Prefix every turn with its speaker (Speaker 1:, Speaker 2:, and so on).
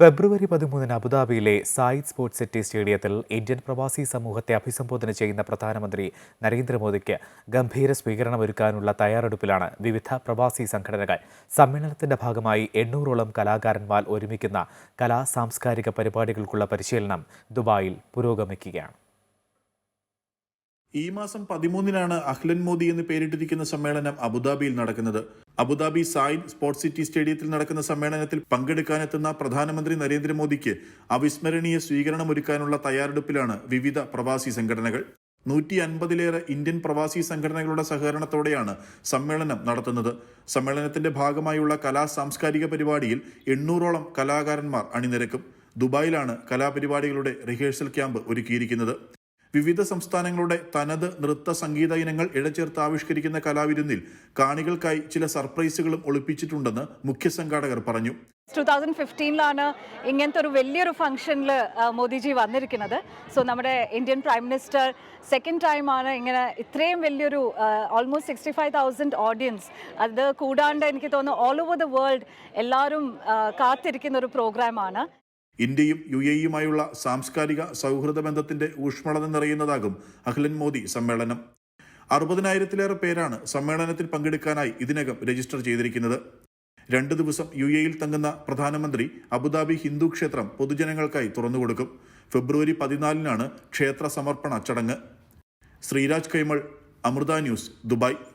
Speaker 1: ഫെബ്രുവരി പതിമൂന്നിന് അബുദാബിയിലെ Zayed sports city സ്റ്റേഡിയത്തിൽ ഇന്ത്യൻ പ്രവാസി സമൂഹത്തെ അഭിസംബോധന ചെയ്യുന്ന പ്രധാനമന്ത്രി നരേന്ദ്രമോദിക്ക് ഗംഭീര സ്വീകരണം ഒരുക്കാനുള്ള തയ്യാറെടുപ്പിലാണ് വിവിധ പ്രവാസി സംഘടനകൾ. സമ്മേളനത്തിന്റെ ഭാഗമായി എണ്ണൂറോളം കലാകാരന്മാർ ഒരുമിക്കുന്ന കലാ സാംസ്കാരിക പരിപാടികൾക്കുള്ള പരിശീലനം ദുബായിൽ പുരോഗമിക്കുകയാണ്.
Speaker 2: ഈ മാസം പതിമൂന്നിനാണ് അഹ്ലൻ മോദി എന്ന് പേരിട്ടിരിക്കുന്ന സമ്മേളനം അബുദാബിയിൽ നടക്കുന്നത്. അബുദാബി സായിദ് സ്പോർട്സ് സിറ്റി സ്റ്റേഡിയത്തിൽ നടക്കുന്ന സമ്മേളനത്തിൽ പങ്കെടുക്കാനെത്തുന്ന പ്രധാനമന്ത്രി നരേന്ദ്രമോദിക്ക് അവിസ്മരണീയ സ്വീകരണം ഒരുക്കാനുള്ള തയ്യാറെടുപ്പിലാണ് വിവിധ പ്രവാസി സംഘടനകൾ. നൂറ്റി അൻപതിലേറെ ഇന്ത്യൻ പ്രവാസി സംഘടനകളുടെ സഹകരണത്തോടെയാണ് സമ്മേളനം നടത്തുന്നത്. സമ്മേളനത്തിന്റെ ഭാഗമായുള്ള കലാ സാംസ്കാരിക പരിപാടിയിൽ എണ്ണൂറോളം കലാകാരന്മാർ അണിനിരക്കും. ദുബായിലാണ് കലാപരിപാടികളുടെ റിഹേഴ്സൽ ക്യാമ്പ് ഒരുക്കിയിരിക്കുന്നത്. വിവിധ സംസ്ഥാനങ്ങളുടെ തനത് നൃത്ത സംഗീത ഇനങ്ങൾ ഇഴചേർത്ത് ആവിഷ്കരിക്കുന്ന കലാവിരുന്നിൽ കാണികൾക്കായി ചില സർപ്രൈസുകളും ഒളിപ്പിച്ചിട്ടുണ്ടെന്ന് മുഖ്യ സംഘാടകർ പറഞ്ഞു.
Speaker 3: ടു തൗസൻഡ് ഫിഫ്റ്റീനിലാണ് ഇങ്ങനത്തെ ഒരു വലിയൊരു ഫംഗ്ഷനിൽ മോദിജി വന്നിരിക്കുന്നത്. സോ നമ്മുടെ ഇന്ത്യൻ പ്രൈം മിനിസ്റ്റർ സെക്കൻഡ് ടൈമാണ് ഇങ്ങനെ ഇത്രയും വലിയൊരു almost sixty five thousand audience അത് കൂടാണ്ട് എനിക്ക് തോന്നുന്നു ഓൾ ഓവർ ദ വേൾഡ് എല്ലാവരും കാത്തിരിക്കുന്ന ഒരു പ്രോഗ്രാമാണ്
Speaker 2: ഇന്ത്യയും യു എയുമായുള്ള സാംസ്കാരിക സൗഹൃദ ബന്ധത്തിന്റെ ഊഷ്മളത നിറയുന്നതാകും അഖിലൻ മോദി സമ്മേളനം. അറുപതിനായിരത്തിലേറെ പേരാണ് സമ്മേളനത്തിൽ പങ്കെടുക്കാനായി ഇതിനകം രജിസ്റ്റർ ചെയ്തിരിക്കുന്നത്. രണ്ടു ദിവസം യു എയിൽ തങ്ങുന്ന പ്രധാനമന്ത്രി അബുദാബി ഹിന്ദു ക്ഷേത്രം പൊതുജനങ്ങൾക്കായി തുറന്നുകൊടുക്കും ഫെബ്രുവരി പതിനാലിനാണ് ക്ഷേത്ര സമർപ്പണ ചടങ്ങ്. Sreeraj Kaimal Amrita news Dubai.